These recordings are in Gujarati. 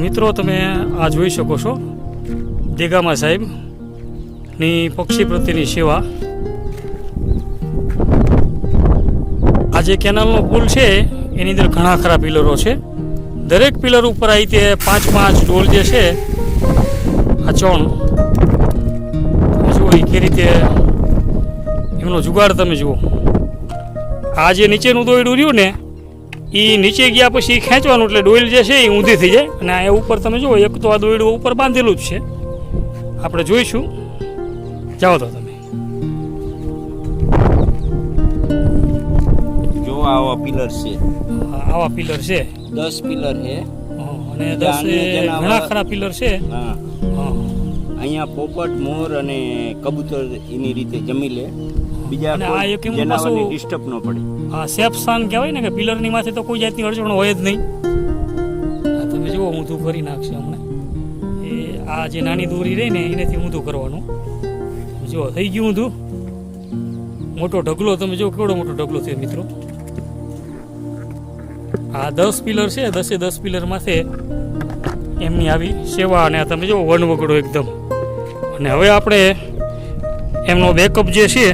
મિત્રો, તમે આ જોઈ શકો છો. દેગામા સાહેબની પક્ષી પ્રત્યેની સેવા. આ જે કેનાલનો પુલ છે, એની અંદર ઘણા ખરા પિલરો છે. દરેક પિલર ઉપર આવી તે પાંચ પાંચ ડોલ જે છે, આ ચણ. જુઓ કે રીતે એમનો જુગાડ તમે જુઓ. આ જે નીચેનું દોયડું રહ્યું ને એ નીચે ગયા પછી ખેંચવાનું એટલે ડોઈલ જે છે એ ઊંધી થઈ જાય. અને આ ઉપર તમે જુઓ એક તો આ દોયડું ઉપર બાંધેલું જ છે. આપણે જોઈશું. જાઓ તો તમે. જો આવા પિલર છે. આવા પિલર છે. દસ પિલર છે. અને દસ એ ઘણા ખરા પિલર છે. હા હા. અહીંયા પોપટ મોર અને કબૂતર એની રીતે જમી લે. બીજા અને આ એક એમાં જનાવરની ડિસ્ટર્બ ન પડે. આ સેફ સ્થાન કહેવાય ને કે પિલરની માથે તો કોઈ જાતની અડચણ હોય જ નહીં. તમે જુઓ ઊંધું કરી નાખશે હમણાં. એ આ જે નાની દોરી રહી ને એનાથી ઊંધું કરવાનું. જુઓ થઈ ગયું ઊંધું. મોટો ઢગલો તમે જો કેવડો મોટો ઢગલો થયો મિત્રો. આ દસ પિલર છે દસે દસ પિલર માથે એમની આવી સેવા અને તમે જો વનવગડો એકદમ. અને હવે આપણે એમનો બેકઅપ જે છે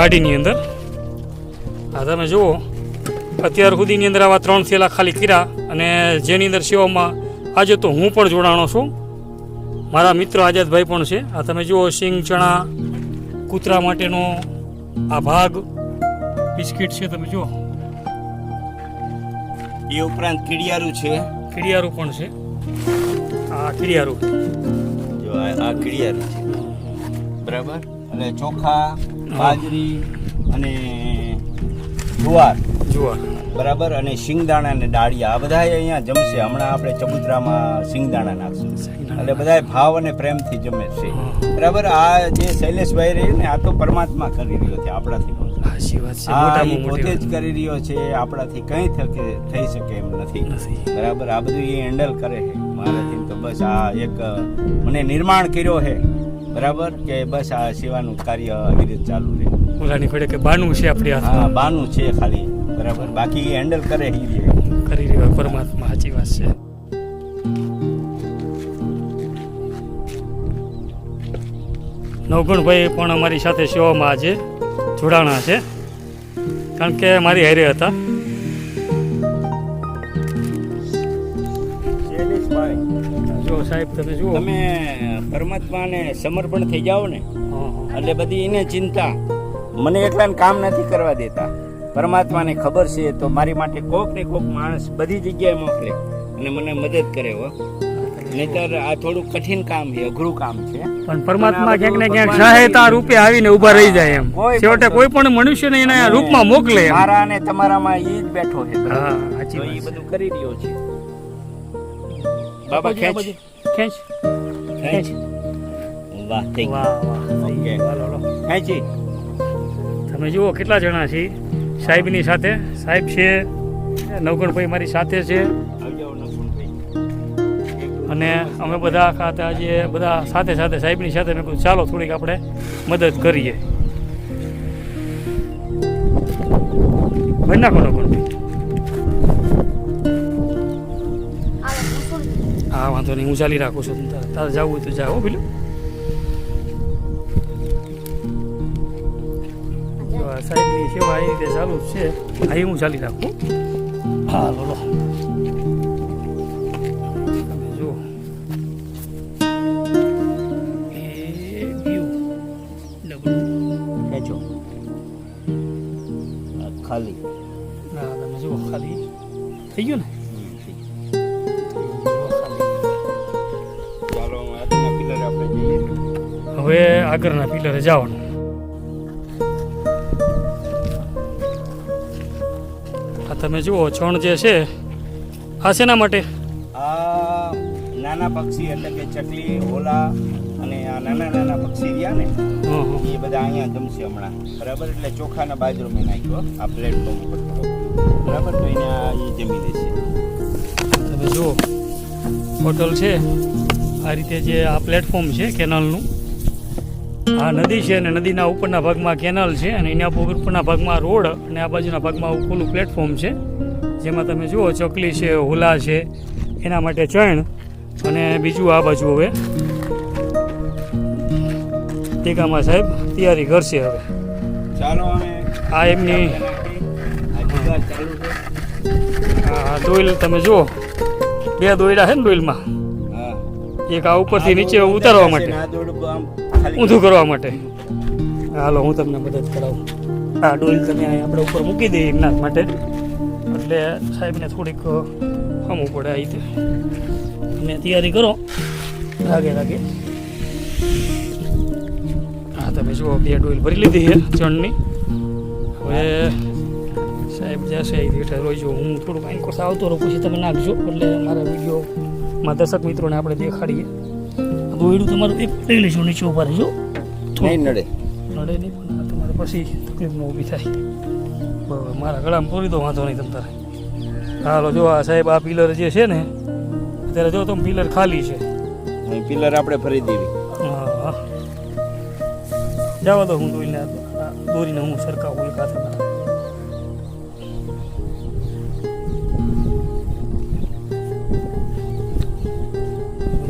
ગાડીની અંદર. આ તમે જુઓ અત્યાર સુધીની અંદર આવા ત્રણ થેલા ખાલી કર્યા અને જેની અંદર સેવામાં આજે તો હું પણ જોડાણો છું. મારા મિત્ર આઝાદભાઈ પણ છે. આ તમે જુઓ સિંગ ચણા કૂતરા માટેનો આ ભાગ બિસ્કિટ છે તમે જુઓ. એ ઉપરાંત કીડિયારું છે. કીડિયારું પણ છે. આ કીડિયારું. જો આ આ કીડિયારું છે. બરાબર? અને ચોખા બાજરી અને જુવાર. જુવાર. બરાબર? અને શિંગદાણા અને ડાળિયા આ બધા અહીંયા જમશે. હમણાં આપણે ચબુતરામાં શિંગદાણા નાખશું. એટલે બધા ભાવ અને પ્રેમથી જમે છે. બરાબર? આ જે શૈલેષભાઈ રહ્યું ને આ તો પરમાત્મા કરી રહ્યો છે આપણાથી પોતે જ કરી રહ્યો છે. આપણાથી કંઈ થકે થઈ શકે એમ નથી. નથી. બરાબર? આ બધું એ હેન્ડલ કરે છે. મારાથી તો બસ આ એક મને નિર્માણ કર્યો છે. બરાબર? કે બસ આ સેવાનું કાર્ય આવી રીતે ચાલુ રહે. ઓલાની ખોડે કે બાનું છે આપણી હા બાનું છે ખાલી. બરાબર? બાકી હેન્ડલ કરે હી રે કરી રહ્યો પરમાત્મા સાચી વાત છે. નવગુણભાઈ પણ અમારી સાથે સેવામાં આજે જોડાણા છે. કારણ કે મારી હારે હતા. જો સાહેબ તમે જુઓ. તમે પરમાત્માને સમર્પણ થઈ જાઓ ને. એટલે બધી એને ચિંતા. મને એકલાને કામ નથી કરવા દેતા. પરમાત્માને ખબર છે તો મારી માટે કોક ને કોક માણસ બધી જગ્યાએ મોકલે અને મને મદદ કરે હો. નહીતર આ થોડું કઠિન કામ છે અઘરું કામ છે. પણ પરમાત્મા ક્યાંક ને ક્યાંક સહાયતા રૂપે આવીને ઊભા રહી જાય એમ. કોઈ પણ છેવટે કોઈ પણ મનુષ્યને એના રૂપમાં મોકલે મારા અને તમારામાં એ જ બેઠો છે. હા એ બધું કરી રહ્યો છે. બાબા ખેંચ. ખેંચ. ખેંચ. વાહ થઈ. વાહ વાહ ઓકે. ખેંચી. તમે જુઓ કેટલા જણા છે સાહેબની સાથે. સાહેબ છે નવગણભાઈ મારી સાથે છે. અને અમે બધા ખાતા જે બધા સાથે સાથે સાહેબની સાથે મેં ચાલો થોડીક આપણે મદદ કરીએ. ભરી નાખો નવગણભાઈ. હા વાંધો નહીં હું ચાલી રાખું છું. તારે જવું હોય તો જાઓ હો પેલું જો સાહેબની સેવા એ રીતે ચાલુ જ છે. એ હું ચાલી રાખું હા. બોલો. ખાલી. ના તમે જુઓ ખાલી. થઈ ગયું ને? આગળના પિલરે જવાનું. આ તમે જુઓ છણ જે છે આ શેના માટે? આ નાના પક્ષી એટલે કે ચકલી હોલા અને આ નાના નાના પક્ષી રહ્યા ને. એ બધા અહીંયા જમશે હમણાં. બરાબર? એટલે ચોખાના બાજરો મેં નાખ્યો આ પ્લેટફોર્મ ઉપર બરાબર? તો એને આ જમી લેશે તમે જુઓ હોટલ છે. આ રીતે જે આ પ્લેટફોર્મ છે કેનાલનું આ નદી છે અને નદીના ઉપરના ભાગમાં કેનાલ છે અને એના ઉપરના ભાગમાં રોડ અને આ બાજુના ભાગમાં ખુલ્લું પ્લેટફોર્મ છે. જેમાં તમે જુઓ ચકલી છે હોલા છે એના માટે ચણ અને બીજું આ બાજુ હવે. ટીકામાં સાહેબ તૈયારી કરશે હવે. ચાલો આ એમની હા દોઈલ તમે જુઓ. બે દોયડા છે ને દોઈલમાં હા. એક આ ઉપરથી નીચે ઉતારવા માટે. ઊંધું કરવા માટે. હાલો હું તમને મદદ કરાવું. આ ડોલ તમે અહીં આપણે ઉપર મૂકી દઈએ એમના માટે. એટલે સાહેબને થોડીક ખમવું પડે આ રીતે. તમે તૈયારી કરો. લાગે લાગે. હા તમે જુઓ બે ડોલ ભરી લીધી છે ચણની. હવે સાહેબ જશે એ રીતે રોજો હું થોડુંક અહીં કોર્સ આવતો રહું પછી તમે નાખજો. એટલે મારા વિડીયોમાં દર્શક મિત્રોને આપણે દેખાડીએ. દોયડું તમારું એક લઈ લેજો નીચે ઊભા રહેજો. નહીં નડે. નડે નહીં પણ તમારે પછી તકલીફ ન ઊભી થાય. બરાબર મારા ગળામાં પૂરી દો વાંધો નહીં તમ તારે. હાલો જો આ સાહેબ આ પિલર જે છે ને અત્યારે જો તમે પિલર ખાલી છે. અહીં પિલર આપણે ફરી દેવી. હા જવા દો હું દોરીને દોરીને હું સરકાવું એક હાથે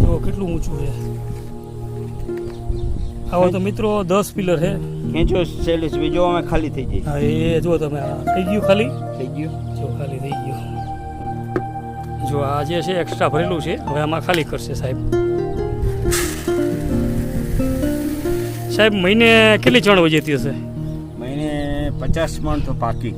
જો કેટલું ઊંચું છે. આવો તો મિત્રો દસ પિલર છે ખેંચો શૈલેષ બીજો અમે ખાલી થઈ જઈએ. હા એ જો તમે આ થઈ ગયું ખાલી? થઈ ગયું. જો ખાલી થઈ ગયું. જો આ જે છે એક્સ્ટ્રા ભરેલું છે હવે આમાં ખાલી કરશે સાહેબ. સાહેબ મહિને કેટલી ચણ વજેતી હશે? મહિને પચાસ મણ તો પાકી.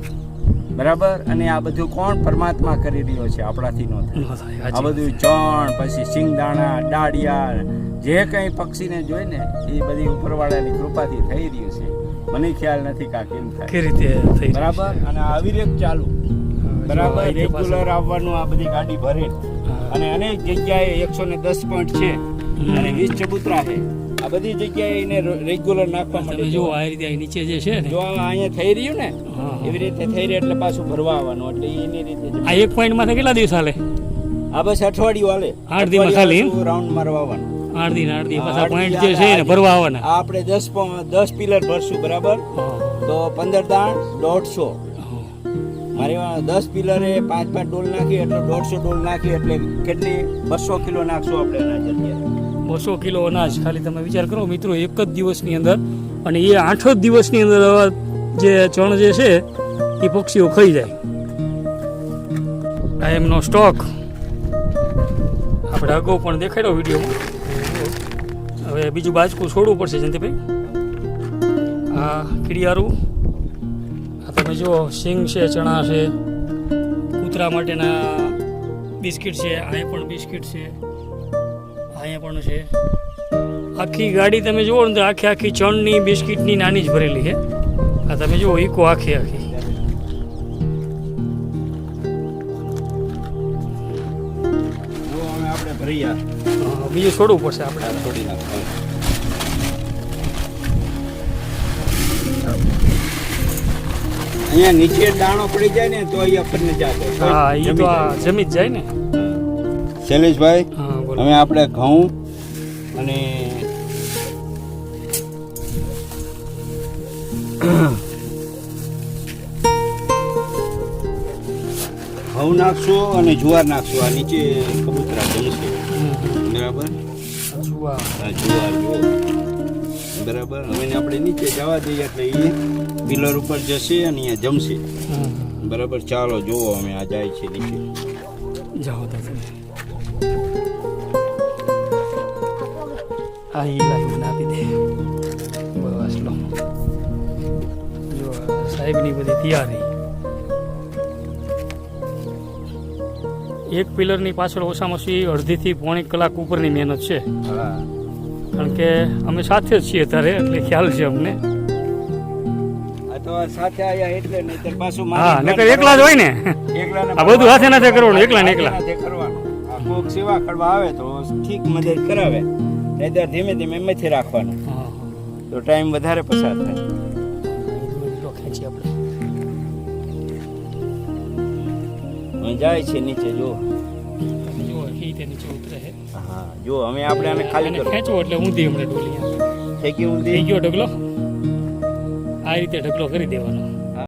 બરાબર? અને આ બધું કોણ પરમાત્મા કરી રહ્યો છે? આપણાથી નો થાય. આ બધું ચણ પછી સિંગદાણા ડાળિયા જે કંઈ પક્ષીને જોઈ ને એ બધી ઉપરવાળાની કૃપાથી થઈ રહ્યું છે. મને ખ્યાલ નથી કે આ કેમ થાય. કે રીતે થઈ બરાબર? અને આવી અવિરત ચાલુ. બરાબર? રીતે. રેગ્યુલર આવવાનું આ બધી ગાડી ભરે. અને અનેક જગ્યાએ એકસો ને દસ પોઈન્ટ છે. અને વીસ ચબૂતરા છે. આ બધી જગ્યાએ એને રેગ્યુલર નાખવા માટે જો આ રીતે નીચે જે છે ને. જો આ અહીંયા થઈ રહ્યું ને એવી રીતે થઈ રહ્યું એટલે પાછું ભરવા આવવાનું એટલે એની રીતે આ એક પોઈન્ટમાંથી કેટલા દિવસ હાલે? આ બસ અઠવાડિયું હાલે. આઠ દિવસ ખાલી રાઉન્ડ મારવા આવવાનું આઠ દિન આઠ દિન. પાછા પોઈન્ટ જે છે ને ભરવા આવવાના આપણે દસ દસ પિલર ભરશું બરાબર? તો પંદર દાણ દોઢસો. મારી દસ પિલરે પાંચ પાંચ ડોલ નાખી એટલે દોઢસો ડોલ નાખી એટલે કેટલી? બસો કિલો નાખશું આપણે અત્યારે બસો કિલો અનાજ. ખાલી તમે વિચાર કરો મિત્રો, એક જ દિવસની અંદર અને એ આઠ જ દિવસની અંદર જે ચણ જે છે, એ પક્ષીઓ ખાઈ જાય. આ એમનો સ્ટોક આપણે અગાઉ પણ દેખાડ્યો વિડીયોમાં. હવે બીજું બાજકું છોડવું પડશે, જયંતિભાઈ. આ કીડિયારું, આ તમે જુઓ, સિંગ છે, ચણા છે, કૂતરા માટેના બિસ્કિટ છે આ પણ બિસ્કિટ છે. અહીંયા પણ છે. આખી ગાડી તમે જુઓ ને તો આખી આખી ચણની બિસ્કિટની નાની જ ભરેલી છે. આ તમે જુઓ ઈકો આખી આખી. જો અમે આપણે ભરી આ. હા, બીજું છોડવું પડશે આપણે. આ છોડી નાખવાનું. અહીંયા નીચે દાણો પડી જાય ને તો અહીંયા આપણને જાતો હા એ તો આ જમી જ જાય ને. શૈલેષભાઈ હા. બોલો હવે આપણે ઘઉં અને ઘઉં નાખશું અને જુવાર નાખશું. આ નીચે કબૂતરા જમશે બરાબર? જુવાર. બરાબર? હવે આપણે નીચે જવા દઈએ એટલે એ પિલર ઉપર જશે અને અહીંયા જમશે. બરાબર? ચાલો જુઓ અમે આ જાય છે નીચે. જાઓ તો તમે હા એ લાવી મને આપી દે બસ લો જો સાહેબની બધી તૈયારી એક પિલરની પાછળ ઓછામાં ઓછી અડધીથી પોણી કલાક ઉપરની મહેનત છે કારણ કે અમે સાથે જ છીએ અત્યારે એટલે ખ્યાલ છે અમને હા નકર એકલા જ હોય ને આ બધું હાથે નાથે કરવાનું, એકલા ને એકલા. કરવાનું. કોક સેવા કરવા આવે તો ઠીક મદદ કરાવે નહીંતર ધીમે ધીમે એમથી રાખવાનું. તો ટાઈમ વધારે પસાર થાય. હવે જાય છે નીચે જો હા જો અમે આપણે આને ખાલી કરો. ખેંચો એટલે ઊંધી હમણાં ડોલી. થઈ ગયું થઈ ગયો ઢગલો? આ રીતે ઢગલો કરી દેવાનો.